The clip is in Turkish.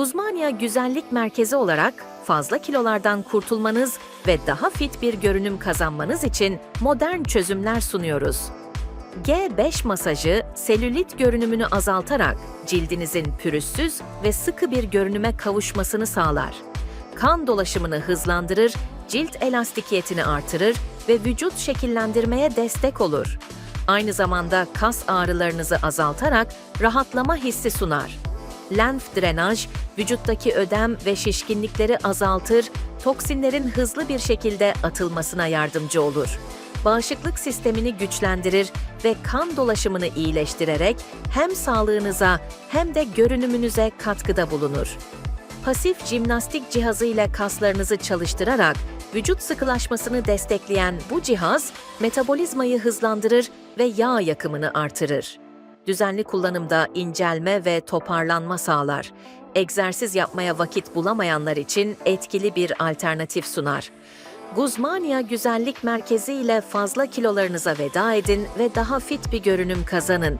Guzmania Güzellik Merkezi olarak fazla kilolardan kurtulmanız ve daha fit bir görünüm kazanmanız için modern çözümler sunuyoruz. G5 masajı selülit görünümünü azaltarak cildinizin pürüzsüz ve sıkı bir görünüme kavuşmasını sağlar. Kan dolaşımını hızlandırır, cilt elastikiyetini artırır ve vücut şekillendirmeye destek olur. Aynı zamanda kas ağrılarınızı azaltarak rahatlama hissi sunar. Lenf drenaj, vücuttaki ödem ve şişkinlikleri azaltır, toksinlerin hızlı bir şekilde atılmasına yardımcı olur. Bağışıklık sistemini güçlendirir ve kan dolaşımını iyileştirerek hem sağlığınıza hem de görünümünüze katkıda bulunur. Pasif jimnastik cihazı ile kaslarınızı çalıştırarak vücut sıkılaşmasını destekleyen bu cihaz metabolizmayı hızlandırır ve yağ yakımını artırır. Düzenli kullanımda incelme ve toparlanma sağlar. Egzersiz yapmaya vakit bulamayanlar için etkili bir alternatif sunar. Guzmania Güzellik Merkezi ile fazla kilolarınıza veda edin ve daha fit bir görünüm kazanın.